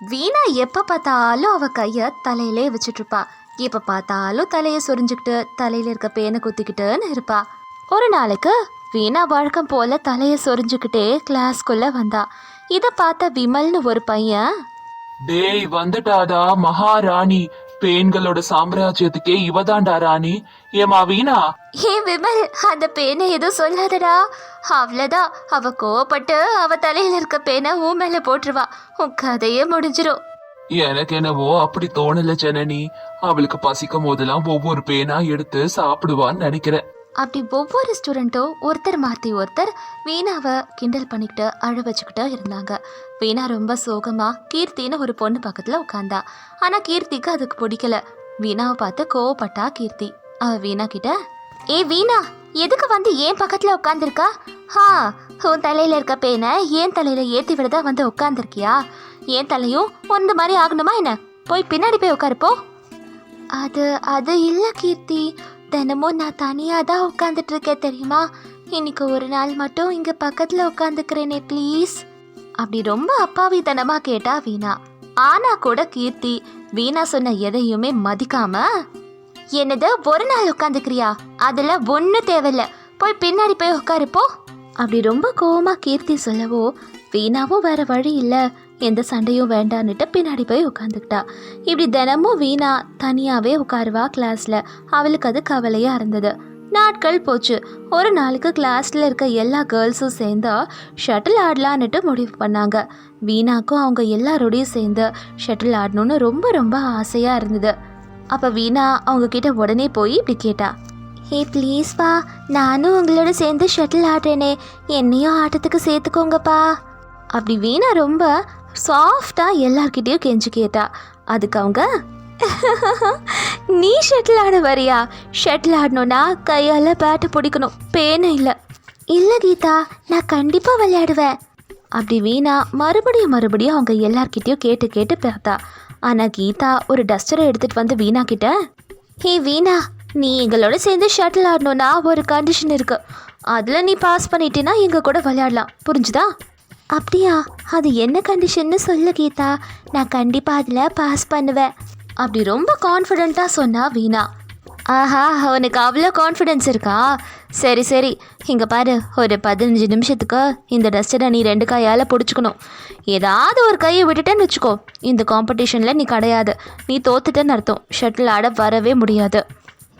வீணா எப்போ பார்த்தாலும் அவள் கையை தலையிலே வச்சுட்ருப்பா. எப்போ பார்த்தாலும் தலையை சொரிஞ்சுக்கிட்டு தலையில் இருக்க பேனை குத்திக்கிட்டுன்னு இருப்பா. ஒரு நாளைக்கு வீணா வழக்கம் போல தலையை சொரிஞ்சுக்கிட்டே கிளாஸ்க்குள்ள வந்தா. இதை பார்த்த விமல்னு ஒரு பையன் டேய் வந்துட்டாடா மகாராணி. பெண்களோட சாம்ராஜ்யத்துக்கே இவதாண்டா ராணி. ஏமா வீணா ஏ விமல் அந்த பேனை எதுவும் சொல்லாதடா. அவ்வளோதான் அவ கோவப்பட்டு அவ தலையில இருக்க பேனை உன் மேல போட்டுருவா. உன் கதையே முடிஞ்சிரும். எனக்கு என்னவோ அப்படி தோணல ஜனனி. அவளுக்கு பசிக்கும் போதெல்லாம் ஒவ்வொரு பேனா எடுத்து சாப்பிடுவான்னு நினைக்கிறேன். அப்படி ஒவ்வொரு ஸ்டூடெண்ட்டும் ஒருத்தர் மாற்றி ஒருத்தர் வீணாவை கிண்டல் பண்ணிக்கிட்டு அழ வச்சுக்கிட்டு இருந்தாங்க. வீணா ரொம்ப சோகமாக கீர்த்தின்னு ஒரு பொண்ணு பக்கத்தில் உட்காந்தா. ஆனால் கீர்த்திக்கு அதுக்கு பிடிக்கல. வீணாவை பார்த்து கோவப்பட்டா கீர்த்தி. அவள் வீணா கிட்ட ஏ வீணா எதுக்கு வந்து ஏன் பக்கத்தில் உட்காந்துருக்கா ஹா உன் தலையில் இருக்க பேனை ஏன் தலையில் ஏற்றி விடதா வந்து உட்காந்துருக்கியா ஏன் தலையும் ஒன்று மாதிரி ஆகணுமா என்ன? போய் பின்னாடி போய் உட்காருப்போ அது அது இல்லை கீர்த்தி. தினமும் நான் தனியாக தான் உட்காந்துட்டு இருக்கேன் தெரியுமா? இன்னைக்கு ஒரு நாள் மட்டும் இங்கே பக்கத்தில் உட்காந்துக்கிறேனே ப்ளீஸ் அப்படி ரொம்ப அப்பாவித்தனமாக கேட்டா வீணா. ஆனா கூட கீர்த்தி வீணா சொன்ன எதையுமே மதிக்காம என்னது ஒரு நாள் உட்காந்துக்கிறியா அதில் ஒன்றும் தேவையில்ல. போய் பின்னாடி போய் உட்காருப்போ அப்படி ரொம்ப கோவமா கீர்த்தி சொல்லவோ வீணாவும் வேற வழி இல்லை. எந்த சண்டையும் வேண்டான்னுட்டு பின்னாடி போய் உட்காந்துக்கிட்டா இப்படி தினமும் வீணா தனியாகவே உட்காருவா கிளாஸில் அவளுக்கு அது கவலையாக இருந்தது. நாட்கள் போச்சு. ஒரு நாளுக்கு கிளாஸில் இருக்க எல்லா கேர்ள்ஸும் சேர்ந்து ஷட்டில் ஆடலான்னுட்டு முடிவு பண்ணாங்க. வீணாக்கும் அவங்க எல்லாரோடையும் சேர்ந்து ஷட்டில் ஆடணும்னு ரொம்ப ரொம்ப ஆசையாக இருந்தது. அப்போ வீணா அவங்க கிட்ட உடனே போய் இப்படி கேட்டா ஹே ப்ளீஸ்ப்பா நானும் உங்களோட சேர்ந்து ஷட்டில் ஆடுறேனே. என்னையும் ஆட்டத்துக்கு சேர்த்துக்கோங்கப்பா. அப்படி வீணா ரொம்ப சாஃப்டாக எல்லார்கிட்டயும் கெஞ்சி கேட்டா. அதுக்கு அவங்க நீ ஷட்டில் ஆட வரியா? ஷட்டில் ஆடணும்னா கையால் பேட்டை பிடிக்கணும். பேனை இல்லை. இல்லை கீதா நான் கண்டிப்பாக விளையாடுவேன். அப்படி வீணா மறுபடியும் மறுபடியும் அவங்க எல்லார்கிட்டயும் கேட்டு கேட்டு பார்த்தா. ஆனால் கீதா ஒரு டஸ்டரை எடுத்துகிட்டு வந்து வீணா கிட்ட ஹே வீணா நீ எங்களோட சேர்ந்து ஷட்டில் ஆடணும்னா ஒரு கண்டிஷன் இருக்குது அதில் நீ பாஸ் பண்ணிட்டேன்னா எங்கள் கூட விளையாடலாம். புரிஞ்சுதா? அப்படியா? அது என்ன கண்டிஷன்னு சொல்லு கீதா. நான் கண்டிப்பாக அதில் பாஸ் பண்ணுவேன். அப்படி ரொம்ப கான்ஃபிடெண்ட்டாக சொன்னா வீணா. ஆஹா உனக்கு அவ்வளோ கான்ஃபிடென்ஸ் இருக்கா? சரி சரி. இங்கே பாரு ஒரு பதினஞ்சு நிமிஷத்துக்கு இந்த டஸ்டரை நீ ரெண்டு கையால் பிடிச்சிக்கணும். ஏதாவது ஒரு கையை விட்டுட்டேன்னு வச்சுக்கோ. இந்த காம்படிஷனில் நீ கிடையாது. நீ தோத்துட்டேன்னு அர்த்தம். ஷட்டில் ஆட வரவே முடியாது.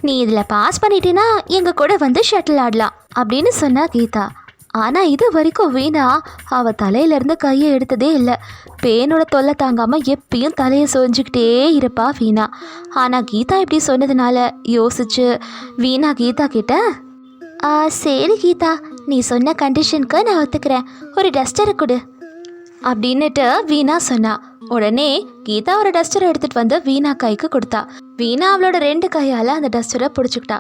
நீ இதில் பாஸ் பண்ணிட்டேன்னா எங்கள் கூட வந்து ஷட்டில் ஆடலாம். அப்படின்னு சொன்னா கீதா. ஆனால் இது வரைக்கும் வீணா. அவள் தலையிலேருந்து கையை எடுத்ததே இல்லை. பேனோட தொல்லை தாங்காமல் எப்பயும் தலையை சொரிஞ்சுக்கிட்டே இருப்பா வீணா. ஆனால் கீதா இப்படி சொன்னதுனால யோசிச்சு வீணா கீதா கிட்ட? சரி கீதா. நீ சொன்ன கண்டிஷனுக்கு நான் ஒத்துக்கிறேன். ஒரு டஸ்டரை கொடு. அப்படின்னுட்டு வீணா சொன்னா. உடனே கீதா ஒரு டஸ்டரை எடுத்துட்டு வந்து வீணா கைக்கு கொடுத்தா. வீணா அவளோட ரெண்டு கையால் அந்த டஸ்டரை பிடிச்சிக்கிட்டா.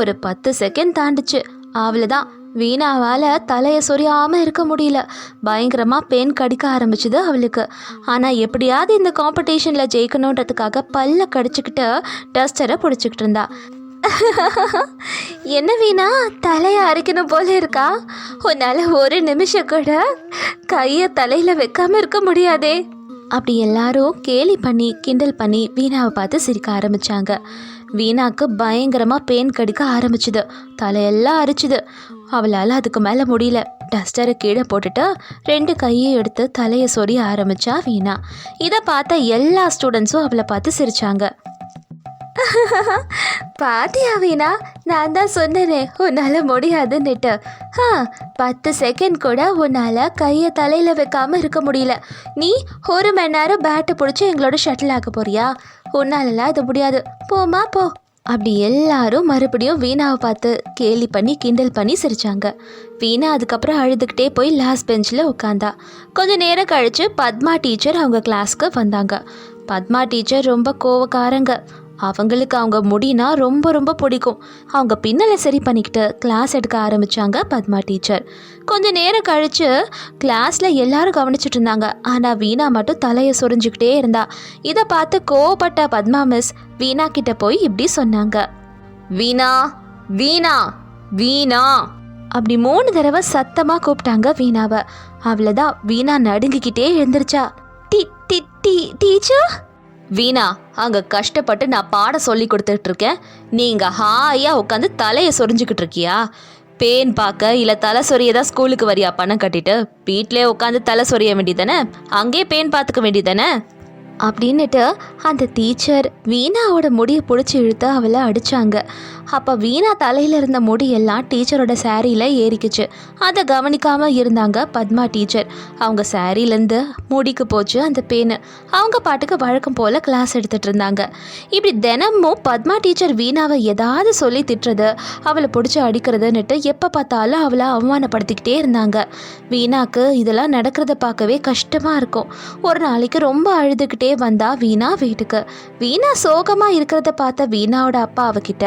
ஒரு பத்து செகண்ட் தாண்டுச்சு. அவ்வளோதான் வீணாவால் தலையை சொரியாமல் இருக்க முடியல. பயங்கரமாக பெயின் கடிக்க ஆரம்பிச்சுது அவளுக்கு. ஆனால் எப்படியாவது இந்த காம்படிஷனில் ஜெயிக்கணுன்றதுக்காக பல்ல கடிச்சுக்கிட்டு டஸ்டரை பிடிச்சிக்கிட்டு இருந்தா. என்ன வீணா தலையை அரைக்கணும் போல இருக்கா? உன்னால் ஒரு நிமிஷம் கூட கையை தலையில் வைக்காமல் இருக்க முடியாதே. அப்படி எல்லாரும் கேலி பண்ணி கிண்டல் பண்ணி வீணாவை பார்த்து சிரிக்க ஆரம்பித்தாங்க வீணாக்கு பயங்கரமாக பேன் கடிக்க ஆரம்பிச்சுது. தலையெல்லாம் அரிச்சுது. அவளால் அதுக்கு மேலே முடியல. டஸ்டரை கீழே போட்டுட்டு ரெண்டு கையை எடுத்து தலையை சொரிய ஆரம்பிச்சா வீணா. இதை பார்த்த எல்லா ஸ்டூடெண்ட்ஸும் அவளை பார்த்து சிரிச்சாங்க. பாத்தியா வீணா? நான் தான் சொன்னேனே உன்னால முடியாதுன்னுட்டு. ஆ பத்து செகண்ட் கூட உன்னால கையை தலையில வைக்காம இருக்க முடியல. நீ ஒரு மணி நேரம் பேட்டை பிடிச்சி எங்களோட ஷட்டில் ஆக போறியா? உன்னாலலாம் இது முடியாது. போமா போ. அப்படி எல்லாரும் மறுபடியும் வீணாவை பார்த்து கேலி பண்ணி கிண்டல் பண்ணி சிரிச்சாங்க. வீணா அதுக்கப்புறம் அழுதுகிட்டே போய் லாஸ்ட் பெஞ்சில் உட்காந்தா கொஞ்ச நேரம் கழித்து பத்மா டீச்சர் அவங்க கிளாஸ்க்கு வந்தாங்க. பத்மா டீச்சர் ரொம்ப கோவக்காரங்க. அவங்களுக்கு அவங்க முடினா ரொம்ப ரொம்ப பிடிக்கும். அவங்க பின்னலை சரி பண்ணிக்கிட்டு கிளாஸ் எடுக்க ஆரம்பித்தாங்க பத்மா டீச்சர் கொஞ்ச நேரம் கழித்து கிளாஸில் எல்லாரும் கவனிச்சிட்டு இருந்தாங்க. ஆனால் வீணா மட்டும் தலையை சொரிஞ்சுக்கிட்டே இருந்தா. இதை பார்த்து கோவப்பட்ட பத்மா மிஸ் வீணா கிட்ட போய் இப்படி சொன்னாங்க. வீணா வீணா வீணா அப்படி மூணு தடவை சத்தமாக கூப்பிட்டாங்க வீணாவை. அவ்வளோதான் வீணா நடுங்கிக்கிட்டே எழுந்திருச்சா. டி டி டீச்சர் வீணா அங்க கஷ்டப்பட்டு நான் பாடம் சொல்லி கொடுத்துட்டு இருக்கேன் நீங்க ஹாயா உட்காந்து தலையை சொரிஞ்சுக்கிட்டு இருக்கியா? பேன் பார்க்க இல்லை தலை சொரியதா ஸ்கூலுக்கு வரியா? பணம் கட்டிட்டு வீட்டிலே உட்காந்து தலை சொரிய வேண்டியதானே அங்கேயே பேன் பார்த்துக்க வேண்டியதானே அப்படின்னுட்டு அந்த டீச்சர் வீணாவோட முடியை பிடிச்சி இழுத்து அவளை அடித்தாங்க அப்போ வீணா தலையில் இருந்த முடியெல்லாம் டீச்சரோட சாரியில் ஏறிக்குச்சு. அதை கவனிக்காமல் இருந்தாங்க பத்மா டீச்சர் அவங்க சாரிலேருந்து முடிக்கு போச்சு அந்த பேனு. அவங்க பாட்டுக்கு வழக்கம் போல் கிளாஸ் எடுத்துகிட்டு இருந்தாங்க. இப்படி தினமும் பத்மா டீச்சர் வீணாவை ஏதாவது சொல்லி திட்டுறது அவளை பிடிச்சி அடிக்கிறதுன்னுட்டு எப்போ பார்த்தாலும் அவளை அவமானப்படுத்திக்கிட்டே இருந்தாங்க. வீணாக்கு இதெல்லாம் நடக்கிறத பார்க்கவே கஷ்டமாக இருக்கும். ஒரு நாளைக்கு ரொம்ப அழுதுகிட்டே வந்தா வீணா வீட்டுக்கு. வீணா சோகமா இருக்கிறத பார்த்த வீணாவோட அப்பா அவகிட்ட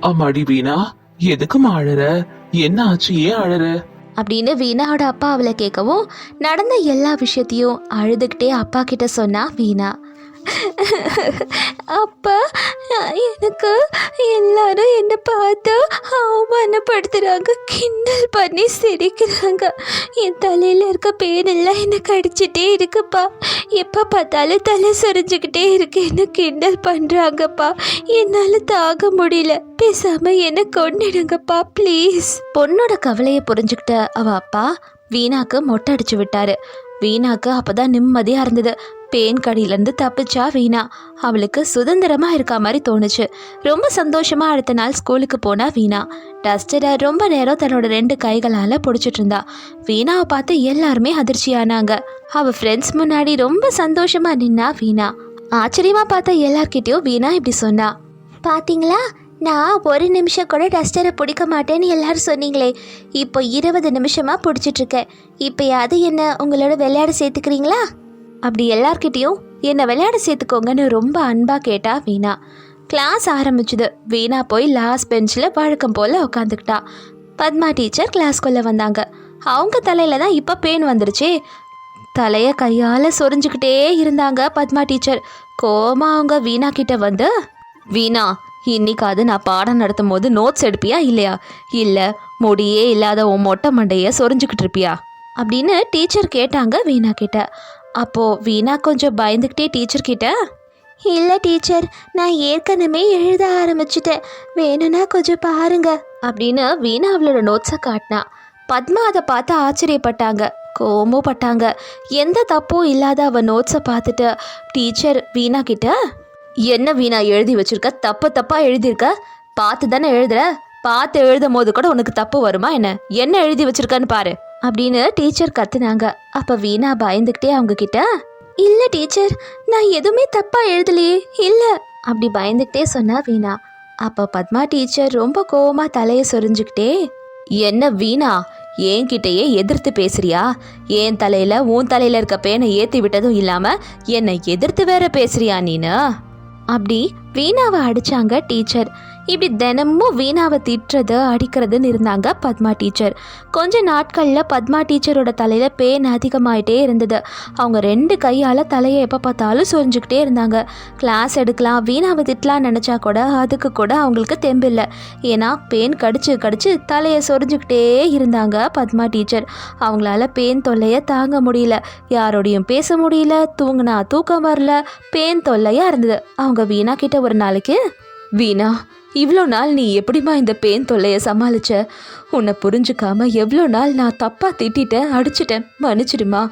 அம்மாடி வீணா எதுக்குமா அழற என்ன ஆச்சு? ஏன் அழற அப்படின்னு வீணாவோட அப்பா அவளை கேட்கவும் நடந்த எல்லா விஷயத்தையும் அழுதுகிட்டே அப்பா கிட்ட சொன்னா வீணா. அப்பா எனக்கு எல்லாரும் என்னை பார்த்து அவமானப்படுத்துகிறாங்க கிண்டல் பண்ணி சிரிக்கிறாங்க. என் தலையில் இருக்க பேனெல்லாம் என்னை கடிச்சிட்டே இருக்குப்பா. எப்போ பார்த்தாலும் தலை சொரிஞ்சுக்கிட்டே இருக்கு என்ன கிண்டல் பண்ணுறாங்கப்பா என்னால் தாங்க முடியல. பேசாமல் என்னை கொண்டுடுங்கப்பா ப்ளீஸ் பொண்ணோட கவலையை புரிஞ்சுக்கிட்ட அவ அப்பா வீணாக்கு மொட்டை அடிச்சு விட்டாரு. வீணாக்கு அப்பதான் நிம்மதியா இருந்தது பேன் கடியிலேருந்து தப்பிச்சா வீணா. அவளுக்கு சுதந்திரமா இருக்கா மாதிரி தோணுச்சு. ரொம்ப சந்தோஷமா அடுத்த நாள் ஸ்கூலுக்கு போனா வீணா. டஸ்டரை ரொம்ப நேரம் தன்னோட ரெண்டு கைகளால பிடிச்சிட்டு இருந்தா. வீணாவை பார்த்து எல்லாருமே அதிர்ச்சியானாங்க. அவ ஃப்ரெண்ட்ஸ் முன்னாடி ரொம்ப சந்தோஷமா நின்னா வீணா. ஆச்சரியமா பார்த்த எல்லார்கிட்டயும் வீணா இப்படி சொன்னா. பாத்தீங்களா? நான் ஒரு நிமிஷம் கூட டஸ்டரை பிடிக்க மாட்டேன்னு எல்லாரும் சொன்னீங்களே. இப்போ இருபது நிமிஷமாக பிடிச்சிட்ருக்கேன் இப்போயாவது என்ன உங்களோட விளையாட சேர்த்துக்கிறீங்களா? அப்படி எல்லார்கிட்டேயும் என்னை விளையாட சேர்த்துக்கோங்கன்னு ரொம்ப அன்பாக கேட்டா வீணா. கிளாஸ் ஆரம்பிச்சுது. வீணா போய் லாஸ்ட் பெஞ்சில் வழக்கம் போல் உட்காந்துக்கிட்டா பத்மா டீச்சர் கிளாஸ்க்குள்ளே வந்தாங்க. அவங்க தலையில் தான் இப்போ பேன் வந்துருச்சே. தலையை கையால் சொரிஞ்சுக்கிட்டே இருந்தாங்க பத்மா டீச்சர். கோமா அவங்க வீணா கிட்ட வந்து வீணா இன்னைக்காவது நான் பாடம் நடத்தும் போது நோட்ஸ் எடுப்பியா இல்லையா? இல்லை முடியே இல்லாத உன் மொட்டை மண்டைய சொரிஞ்சுக்கிட்டு இருப்பியா? அப்படின்னு டீச்சர் கேட்டாங்க வீணா கிட்ட. அப்போது வீணா கொஞ்சம் பயந்துக்கிட்டே டீச்சர் கிட்ட இல்லை டீச்சர் நான் ஏற்கனவே எழுத ஆரம்பிச்சிட்டேன். வேணும்னா கொஞ்சம் பாருங்க. அப்படின்னு வீணா அவளோட நோட்ஸை காட்டினா. பத்மா அதை பார்த்து ஆச்சரியப்பட்டாங்க கோமும் பட்டாங்க. எந்த தப்பும் இல்லாத அவள் நோட்ஸை பார்த்துட்டு டீச்சர் வீணா கிட்ட என்ன வீணா எழுதி வச்சிருக்க? தப்பு தப்பா எழுதியிருக்க? பார்த்து தானே எழுதுற? பார்த்து எழுதும் போது கூட உனக்கு தப்பு வருமா என்ன? என்ன எழுதி வச்சிருக்கன்னு பாரு. அப்படின்னு டீச்சர் கத்துனாங்க. அப்ப வீணா பயந்துக்கிட்டே அவங்க கிட்ட இல்ல டீச்சர் நான் எதுவுமே தப்பா எழுதலையே இல்ல. அப்படி பயந்துக்கிட்டே சொன்னா வீணா. அப்ப பத்மா டீச்சர் ரொம்ப கோவமா தலையை சொரிஞ்சுக்கிட்டே என்ன வீணா என்கிட்டயே எதிர்த்து பேசுறியா? என் தலையில உன் தலையில இருக்க பேனை ஏத்தி விட்டதும் இல்லாம என்னை எதிர்த்து வேற பேசுறியா நீனு? அப்படி வீணாவை அடிச்சாங்க டீச்சர். இப்படி தினமும் வீணாவை திட்டுறது அடிக்கிறதுன்னு இருந்தாங்க பத்மா டீச்சர். கொஞ்ச நாட்களில் பத்மா டீச்சரோட தலையில் பேன் அதிகமாயிட்டே இருந்தது. அவங்க ரெண்டு கையால் தலையை எப்போ பார்த்தாலும் சொரிஞ்சுக்கிட்டே இருந்தாங்க. கிளாஸ் எடுக்கலாம் வீணாவை திட்டலாம்னு நினச்சா கூட அதுக்கு கூட அவங்களுக்கு தெம்பில்லை. ஏன்னா பேன் கடிச்சு கடிச்சு தலையை சொரிஞ்சுக்கிட்டே இருந்தாங்க பத்மா டீச்சர். அவங்களால பேன் தொல்லையை தாங்க முடியல. யாரோடையும் பேச முடியல தூங்கினா தூக்கம் வரல பேன் தொல்லையாக இருந்தது. அவங்க வீணா கிட்ட ஒரு நாளைக்கு வீணா இவ்வளோ நாள் நீ எப்படிம்மா இந்த பேன் தொல்லையை சமாளிச்ச? உன்னை புரிஞ்சுக்காம எவ்வளோ நாள் நான் தப்பா திட்டிட்டேன் அடிச்சிட்டேன் மன்னிச்சிடுமா.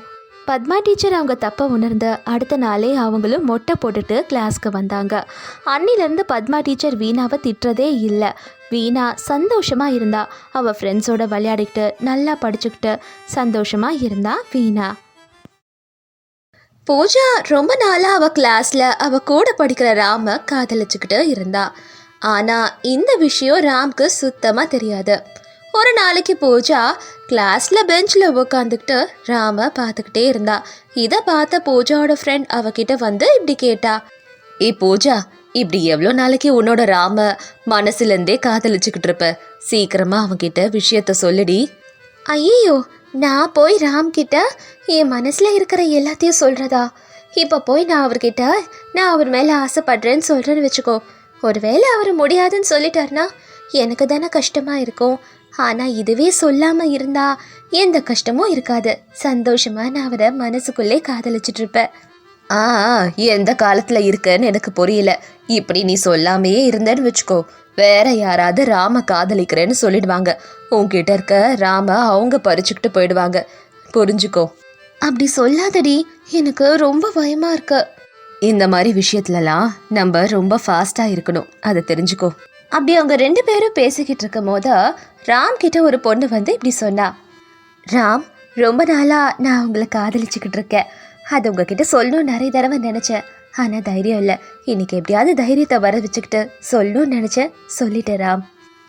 பத்மா டீச்சர் அவங்க தப்பை உணர்ந்த அடுத்த நாளே அவங்களும் மொட்டை போட்டுட்டு கிளாஸ்க்கு வந்தாங்க. அன்னிலேருந்து பத்மா டீச்சர் வீணாவை திட்டுறதே இல்லை. வீணா சந்தோஷமாக இருந்தா. அவள் ஃப்ரெண்ட்ஸோட விளையாடிக்கிட்டு நல்லா படிச்சுக்கிட்டு சந்தோஷமாக இருந்தா வீணா. பூஜா ரொம்ப நாளாக அவள் கிளாஸில் அவள் கூட படிக்கிற ராம காதலிச்சுக்கிட்டு இருந்தா. ஆனால் இந்த விஷயம் ராம்க்கு சுத்தமாக தெரியாது. ஒரு நாளைக்கு பூஜா கிளாஸில் பெஞ்சில் உட்காந்துக்கிட்டு ராம பார்த்துக்கிட்டே இருந்தா. இதை பார்த்த பூஜாவோட ஃப்ரெண்ட் அவகிட்ட வந்து இப்படி கேட்டா. ஏ பூஜா இப்படி எவ்வளோ நாளைக்கு உன்னோட ராம மனசுலேருந்தே காதலிச்சுக்கிட்டு இருப்ப? சீக்கிரமாக அவன்கிட்ட விஷயத்த சொல்லுடி. ஐயோ நான் போய் ராம்கிட்ட என் மனசில் இருக்கிற எல்லாத்தையும் சொல்கிறதா இப்போ போய் நான் அவர்கிட்ட நான் அவர் மேலே ஆசைப்படுறேன்னு சொல்கிறேன்னு வச்சுக்கோ. ஒருவேளை அவர் முடியாதுன்னு சொல்லிட்டாருனா எனக்கு தானே கஷ்டமாக இருக்கும். ஆனால் இதுவே சொல்லாமல் இருந்தால் எந்த கஷ்டமும் இருக்காது. சந்தோஷமாக நான் அவரை மனசுக்குள்ளே காதலிச்சிட்டு இருப்பேன். ஆ எந்த காலத்துல இருக்கன்னு எனக்கு புரியல. இப்படி நீ சொல்லாமையே இருந்தேன்னு வச்சுக்கோ. வேற யாராவது ராம காதலிக்கிறேன்னு சொல்லிடுவாங்க. உன்கிட்ட இருக்க ராம அவங்க பறிச்சுக்கிட்டு போயிடுவாங்க. புரிஞ்சுக்கோ. அப்படி சொல்லாதடி. எனக்கு ரொம்ப பயமா இருக்கு. இந்த மாதிரி விஷயத்துலலாம் நம்ம ரொம்ப ஃபாஸ்டா இருக்கணும். அதை தெரிஞ்சுக்கோ. அப்படி அவங்க ரெண்டு பேரும் பேசிக்கிட்டு இருக்கும் போது ராம் கிட்ட ஒரு பொண்ணு வந்து இப்படி சொன்னா. ராம் ரொம்ப நாளா நான் உங்களை காதலிச்சுக்கிட்டு இருக்கேன். அது உங்ககிட்ட சொல்லணும் நிறைய தடவை நினச்சேன். ஆனால் தைரியம் இல்லை. இன்னைக்கு எப்படியாவது தைரியத்தை வர வச்சுக்கிட்டு சொல்லணும்னு நினச்சேன். சொல்லிட்டேன் ராம்.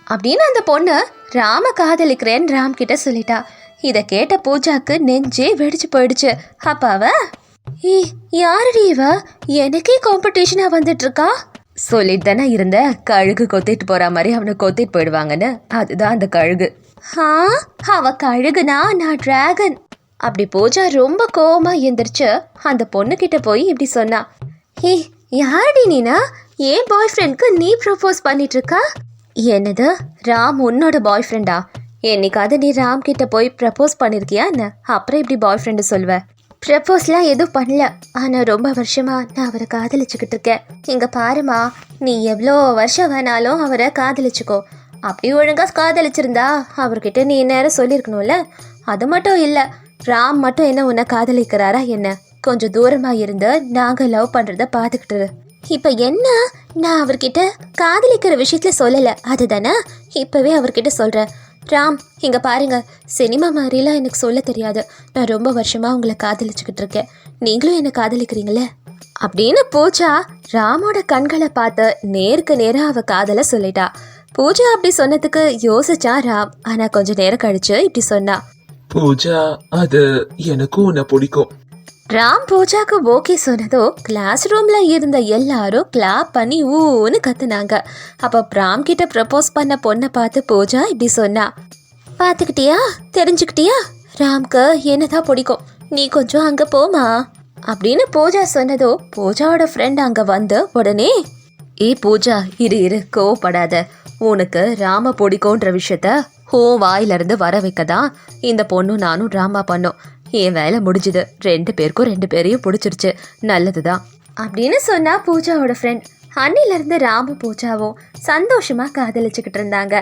அப்படின்னு அந்த பொண்ணு ராம காதலிக்கிறேன்னு ராம் கிட்ட சொல்லிட்டா. இதை கேட்ட பூஜாக்கு நெஞ்சே வெடிச்சு போயிடுச்சு. அப்பாவ ஏ யாரடி இவ? எனக்கே காம்படிஷனா வந்துட்டு இருக்கா சொல்லிட்டு தானே இருந்த. கழுகு கொத்திட்டு போற மாதிரி அவனை கொத்திட்டு போயிடுவாங்கன்னு. அதுதான் அந்த கழுகு. ஆ அவ கழுகுனா நான் டிராகன் அப்படி பூஜா ரொம்ப கோவமா எந்திரிச்சு அந்த பொண்ணு கிட்ட போய் இப்படி சொன்னா ஹே யாரடி நீனா? ஏன் பாய் ஃப்ரெண்ட்க்கு நீ ப்ரப்போஸ் பண்ணிட்டு இருக்கா என்னது? ராம் உன்னோட பாய் ஃப்ரெண்டா என்னைக்காவது நீ ராம் கிட்ட போய் ப்ரப்போஸ் பண்ணிருக்கியா என்ன? அப்புறம் இப்படி பாய் ஃப்ரெண்டு சொல்வ ப்ரப்போஸ்லாம் எதுவும் பண்ணல. ஆனால் ரொம்ப வருஷமா நான் அவரை காதலிச்சுக்கிட்டு இருக்கேன். இங்க பாருமா நீ எவ்வளோ வருஷம் வேணாலும் அவரை காதலிச்சுக்கோ. அப்படி ஒழுங்கா காதலிச்சிருந்தா அவர்கிட்ட நீ நேரம் சொல்லியிருக்கணும்ல? அது மட்டும் இல்லை ராம் மட்டும் என்ன உன்னை காதலிக்கிறாரா என்ன? கொஞ்சம் தூரமாக இருந்து நாங்கள் லவ் பண்ணுறத பார்த்துக்கிட்டு இப்போ என்ன? நான் அவர்கிட்ட காதலிக்கிற விஷயத்துல சொல்லலை. அதுதானே? இப்போவே அவர்கிட்ட சொல்கிறேன் ராம் இங்கே பாருங்க. சினிமா மாதிரிலாம் எனக்கு சொல்ல தெரியாது. நான் ரொம்ப வருஷமாக உங்களை காதலிச்சுக்கிட்டு இருக்கேன். நீங்களும் என்னை காதலிக்கிறீங்களே? அப்படின்னு பூஜா ராமோட கண்களை பார்த்து நேருக்கு நேராக அவள் காதலை சொல்லிட்டா. பூஜா அப்படி சொன்னதுக்கு யோசிச்சா ராம். ஆனால் கொஞ்சம் நேரம் கழிச்சு இப்படி சொன்னா. பூஜா அது எனக்கும் உன்னை பிடிக்கும் ராம் பூஜாக்கு ஓகே சொன்னதோ கிளாஸ் ரூம்ல இருந்த எல்லாரும் கிளாப் பண்ணி ஊன்னு கத்துனாங்க அப்ப ராம் கிட்ட ப்ரப்போஸ் பண்ண பொண்ணை பார்த்து பூஜா இப்படி சொன்னா பார்த்துக்கிட்டியா தெரிஞ்சுக்கிட்டியா ராம்க்கு என்னதான் பிடிக்கும் நீ கொஞ்சம் அங்க போமா அப்படின்னு பூஜா சொன்னதோ பூஜாவோட ஃப்ரெண்ட் அங்க வந்து உடனே ஏ பூஜா இரு இரு கோவப்படாத உனக்கு ராம பிடிக்கும்ன்ற விஷயத்த ஓ வாயிலிருந்து வர வைக்க தான் இந்த பொண்ணும் நானும் ட்ராமா பண்ணோம். என் வேலை முடிஞ்சுது. ரெண்டு பேருக்கும் ரெண்டு பேரையும் பிடிச்சிருச்சு. நல்லது தான் அப்படின்னு சொன்னா பூஜாவோட ஃப்ரெண்ட் அன்னிலிருந்து ராமு பூஜாவும் சந்தோஷமா காதலிச்சுக்கிட்டு இருந்தாங்க.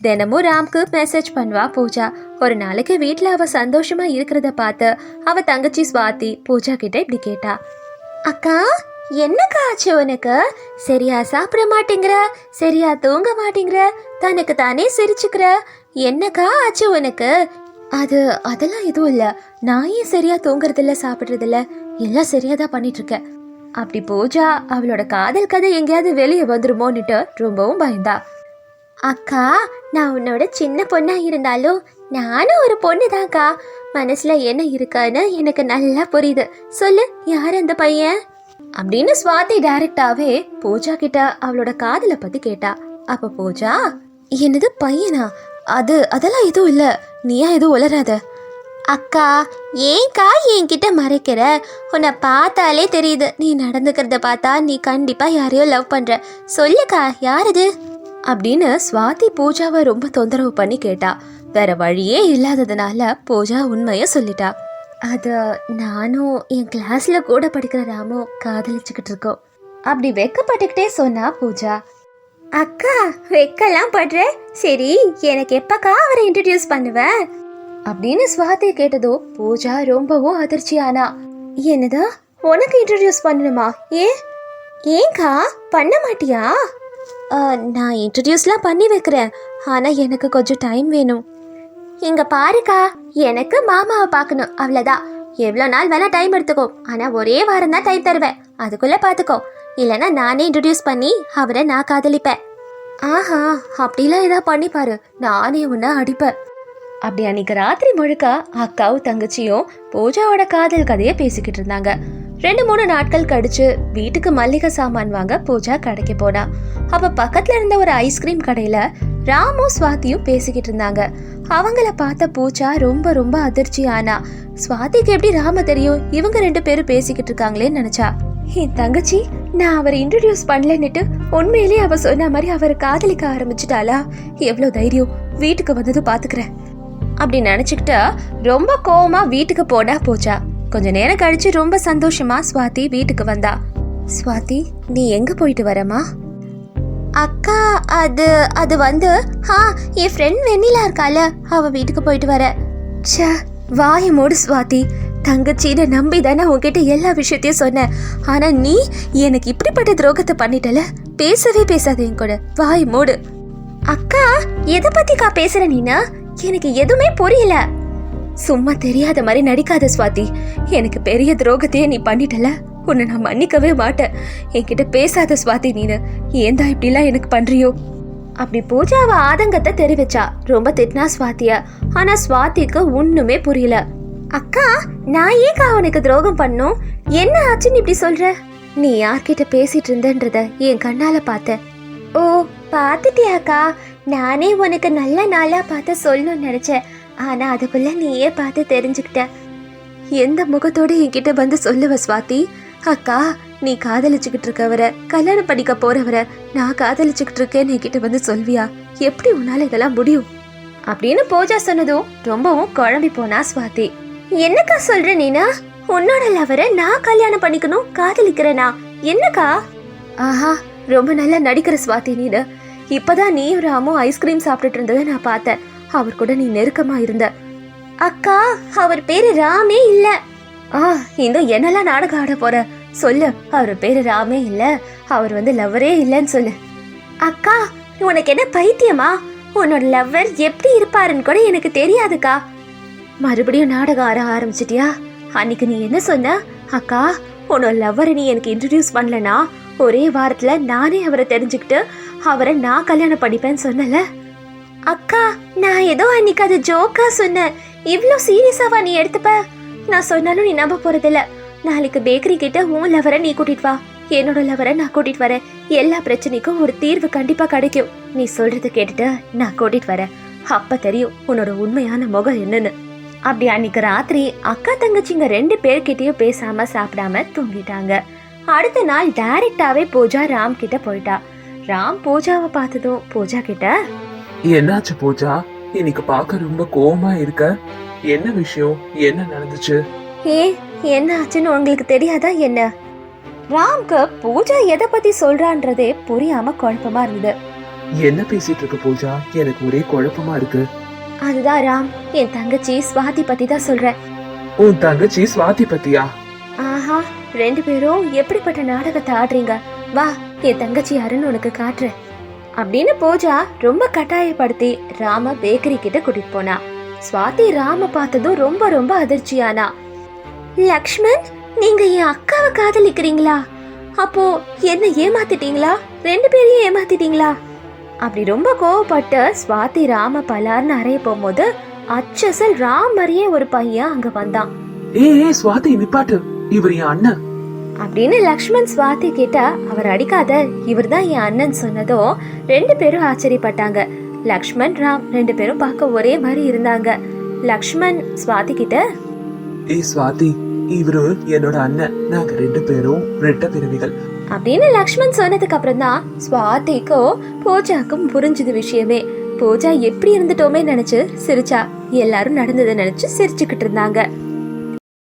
தினமும் ராம்க்கு மெசேஜ் பண்ணுவா பூஜா. ஒரு நாளைக்கு வீட்டில் அவ சந்தோஷமா இருக்கிறத பார்த்து அவ தங்கச்சி சுவாதி பூஜா கிட்ட இப்படி கேட்டா. அக்கா என்னக்கா ஆச்சு உனக்கு? சரியா சாப்பிட மாட்டேங்கிற? சரியா தூங்க மாட்டேங்கிற? தனக்கு தானே சிரிச்சுக்கிற? என்னக்கா ஆச்சு உனக்கு? அது அதெல்லாம் எதுவும் இல்ல. நான் ஏன் சரியா தூங்குறது இல்ல சாப்பிடுறது இல்ல எல்லாம் சரியா தான் பண்ணிட்டு இருக்கேன் அப்படி பூஜா அவளோட காதல் கதை எங்கேயாவது வெளியே வந்துருமோன்னுட்டு ரொம்பவும் பயந்தா. அக்கா நான் உன்னோட சின்ன பொண்ணா இருந்தாலும் நானும் ஒரு பொண்ணு தான்க்கா மனசுல என்ன இருக்கான்னு எனக்கு நல்லா புரியுது. சொல்லு யார் அந்த பையன்? அப்படின்னு சுவாதி டைரக்டாவே பூஜா கிட்ட அவளோட காதலை பத்தி கேட்டா. அப்ப பூஜா என்னது பையனா? அது அதெல்லாம் எதுவும் இல்ல. நீயா எதுவும் உளராத அக்கா ஏன்க்கா என்கிட்ட மறைக்கிற? உன்னை பார்த்தாலே தெரியுது. நீ நடந்துக்கிறத பார்த்தா நீ கண்டிப்பா யாரையோ லவ் பண்ற. சொல்லுக்கா யார் இது அப்படின்னு சுவாதி பூஜாவை ரொம்ப தொந்தரவு பண்ணி கேட்டா. வேற வழியே இல்லாததுனால பூஜா உண்மைய சொல்லிட்டா. அது நானும் என் கிளாஸ்ல கூட படிக்கிற ராமும் காதலிச்சுக்கிட்டு இருக்கோம். அப்படி வெக்கப்பட்டுக்கிட்டே சொன்னா பூஜா அக்கா வெக்கலாம் படுற சரி எனக்கு எப்பக்கா அவரை இன்ட்ரடியூஸ் பண்ணுவேன் அப்படின்னு சுவாதி கேட்டதோ பூஜா ரொம்பவும் அதிர்ச்சியானா என்னதா? உனக்கு இன்ட்ரடியூஸ் பண்ணணுமா? ஏன் ஏன்க்கா பண்ண மாட்டியா? நான் இன்ட்ரடியூஸ்லாம் பண்ணி வைக்கிறேன். ஆனால் எனக்கு கொஞ்சம் டைம் வேணும். இங்க பாருக்கா எனக்கு மாமாவை பார்க்கணும் அவ்வளோதான் எவ்வளோ நாள் வேணா டைம் எடுத்துக்கோ ஆனால் ஒரே வாரம் தான் டைம் தருவேன். அதுக்குள்ளே பார்த்துக்கோ இல்லைன்னா நானே இன்ட்ரடியூஸ் பண்ணி அவரை நான் காதலிப்பேன். ஆஹா அப்படிலாம் ஏதாவது பண்ணி பாரு நானே உன்னை அடிப்பேன். அப்படி அன்னைக்கு ராத்திரி முழுக்க அக்காவும் தங்கச்சியும் பூஜாவோட காதல் கதையை பேசிக்கிட்டு இருந்தாங்க. ரெண்டு மூணு நாட்கள் கழிச்சு வீட்டுக்கு மல்லிகை சாமான் வாங்க பூஜா கடைக்கு போனா. அப்ப பக்கத்துல இருந்த ஒரு ஐஸ்கிரீம் கடையில ராமும் சுவாதியும் பேசிக்கிட்டு இருந்தாங்க. அவங்கள பார்த்த பூஜா ரொம்ப ரொம்ப அதிர்ச்சி ஆனா சுவாதிக்கு எப்படி ராம தெரியும்? இவங்க ரெண்டு பேரும் பேசிக்கிட்டு இருக்காங்களேன்னு நினைச்சா. என் தங்கச்சி நான் அவரை இன்ட்ரடியூஸ் பண்ணலன்னுட்டு உண்மையிலேயே அவ சொன்ன மாதிரி அவரை காதலிக்க ஆரம்பிச்சிட்டாளா? எவ்வளவு தைரியம். வீட்டுக்கு வந்தது பாத்துக்கிறேன். அப்படி நினைச்சுக்கிட்டு ரொம்ப கோவமா வீட்டுக்கு போனா போச்சா கொஞ்ச நேரம் கழிச்சு ரொம்ப சந்தோஷமா ஸ்வாதி வீட்டுக்கு வந்தா. ஸ்வாதி நீ எங்க போயிட்டு வரமா அக்கா அது அது வந்து ஆ என் ஃப்ரெண்ட் வெண்ணிலா இருக்கால அவ வீட்டுக்கு போயிட்டு வர. ச்சே வாய மூடு ஸ்வாதி. தங்கச்சின்னு நம்பி தானே உங்ககிட்ட எல்லா விஷயத்தையும் சொன்னேன் ஆனா நீ எனக்கு இப்படிப்பட்ட துரோகத்தை பண்ணிட்டல? பேசவே பேசாத என் கூட. வாய் மூடு. அக்கா எதை பத்திக்கா பேசுற நீனா? எனக்கு எதுவுமே புரியல. சும்மா தெரியாத மாதிரி நடிக்காத ஸ்வாதி எனக்கு பெரிய துரோகத்தையே நீ பண்ணிட்டல. உன்னை நான் மன்னிக்கவே மாட்டேன். என்கிட்ட பேசாத ஸ்வாதி நீனு. ஏந்தா இப்படிலாம் எனக்கு பண்றியோ? அப்படி பூஜா அவ ஆதங்கத்தை தெரிவிச்சா. ரொம்ப திட்டினா சுவாத்திய ஆனா ஸ்வாதிக்கு ஒண்ணுமே புரியல. அக்கா நான் ஏக்கா உனக்கு துரோகம் பண்ணும்? என்ன ஆச்சுன்னு இப்படி சொல்ற? நீ யார்கிட்ட பேசிட்டு இருந்தன்றத என் கண்ணால பார்த்தேன். ஓ பார்த்துட்டியாக்கா. நானே உனக்கு நல்ல நாளா பார்த்து சொல்லணும்னு நினைச்சேன். ஆனா அதுக்குள்ள நீயே பார்த்து தெரிஞ்சுக்கிட்ட. எந்த முகத்தோட என்கிட்ட வந்து சொல்லுவ சுவாதி? அக்கா நீ காதலிச்சுக்கிட்டு இருக்கவர கல்யாணம் பண்ணிக்க போறவர நான் காதலிச்சுக்கிட்டு இருக்கேன்னு என்கிட்ட வந்து சொல்வியா? எப்படி உன்னால இதெல்லாம் முடியும்? அப்படின்னு பூஜா சொன்னதும் ரொம்பவும் குழம்பி போனா ஸ்வாதி என்னக்கா சொல்ற நீனா? உன்னோட லவரை நான் கல்யாணம் பண்ணிக்கணும் காதலிக்கிறேனா? என்னக்கா? ஆஹா ரொம்ப நல்லா நடிக்கிற சுவாதி நீனு. இப்பதான் நீ ராமும் ஐஸ்கிரீம் சாப்பிட்டுட்டு இருந்ததை நான் பார்த்தேன். அவர் கூட நீ நெருக்கமா இருந்த. அக்கா அவர் பேரு ராமே இல்ல. ஆ இந்த என்னெல்லாம் நாடகம் ஆட போற? சொல்லு அவர் பேரு ராமே இல்ல. அவர் வந்து லவ்வரே இல்லைன்னு சொல்லு. அக்கா உனக்கு என்ன பைத்தியமா? உன்னோட லவ்வர் எப்படி இருப்பாருன்னு கூட எனக்கு தெரியாதுக்கா. மறுபடியும் நாடகம் ஆட ஆரம்பிச்சிட்டியா? அன்னைக்கு நீ என்ன சொன்ன? அக்கா உன்னோட லவ்வரை நீ எனக்கு இன்ட்ரடியூஸ் பண்ணலனா ஒரே வாரத்துல நானே அவரை தெரிஞ்சுக்கிட்டு அவரை நான் கல்யாணம் பண்ணிப்பேன்னு சொன்னல? அக்கா நான் ஏதோ அன்னைக்கு அது ஜோக்கா சொன்னேன். இவ்வளோ சீரியஸாவா நீ எடுத்துப்ப? நான் சொன்னாலும் நீ நம்ப போறதில்ல. நாளைக்கு பேக்கரி கிட்ட உன் லவரை நீ கூட்டிட்டு வா. என்னோட லவரை நான் கூட்டிட்டு வரேன். எல்லா பிரச்சனைக்கும் ஒரு தீர்வு கண்டிப்பா கிடைக்கும். நீ சொல்றத கேட்டுட்டு நான் கூட்டிட்டு வரேன். அப்ப தெரியும் உன்னோட உண்மையான முகம் என்னன்னு. அப்படி அன்னைக்கு ராத்திரி அக்கா தங்கச்சிங்க ரெண்டு பேர்கிட்டயும் பேசாம சாப்பிடாம தூங்கிட்டாங்க. அடுத்த நாள் டைரக்டாவே பூஜா ராம் கிட்ட போயிட்டா. ராம் பூஜாவை பார்த்ததும் பூஜா கிட்ட என்னாச்சு பூஜா? இன்னைக்கு பார்க்க ரொம்ப கோவமா இருக்க. என்ன விஷயம்? என்ன நடந்துச்சு? ஏ என்ன ஆச்சுன்னு உங்களுக்கு தெரியாதா என்ன? ராம்க்கு பூஜா எதை பத்தி சொல்றான்றதே புரியாம குழப்பமா இருந்தது. என்ன பேசிட்டு இருக்க பூஜா? எனக்கு ஒரே குழப்பமா இருக்கு. அதுதான் ராம் என் தங்கச்சி ஸ்வாதி பத்தி தான் சொல்றேன். உன் தங்கச்சி சுவாதி பத்தியா? ஆஹா ரெண்டு பேரும் எப்படிப்பட்ட நாடகத்தை ஆடுறீங்க? வா என் தங்கச்சி யாருன்னு உனக்கு காட்டுறேன். அப்படின்னு பூஜா ரொம்ப கட்டாயப்படுத்தி ராம பேக்கரி கிட்ட கூட்டிட்டு போனா. ஸ்வாதி ராம பார்த்ததும் ரொம்ப ரொம்ப அதிர்ச்சியானா. லக்ஷ்மண் நீங்க என் அக்காவை காதலிக்கிறீங்களா? அப்போ என்ன ஏமாத்திட்டீங்களா? ரெண்டு பேரையும் ஏமாத்திட்டீங்களா? அப்படி ரொம்ப கோவப்பட்டு ஸ்வாதி ராம பலார்னு அறைய போகும்போது அச்சசல் ராம் மாதிரியே ஒரு பையன் அங்க வந்தான். ஏய் ஏய் சுவாதி நிப்பாட்டு. இவர் என் அண்ணன். அப்படின்னு லக்ஷ்மண் ஸ்வாதி கிட்ட அவர் அடிக்காத இவர்தான் என் அண்ணன் சொன்னதோ ரெண்டு பேரும் ஆச்சரியப்பட்டாங்க. லக்ஷ்மண் ராம் ரெண்டு பேரும் பார்க்க ஒரே மாதிரி இருந்தாங்க. லக்ஷ்மண் ஸ்வாதி கிட்ட ஏய் சுவாதி இவரு என்னோட அண்ணன். நாங்க ரெண்டு பேரும் ரெட்ட பிறவிகள். அப்படின்னு லக்ஷ்மண் சொன்னதுக்கு அப்புறம் தான் ஸ்வாதிக்கும் பூஜாக்கும் புரிஞ்சுது விஷயமே. பூஜா எப்படி இருந்துட்டோமே நினைச்சு சிரிச்சா. எல்லாரும் நடந்ததை நினைச்சு சிரிச்சுக்கிட்டு இருந்தாங்க.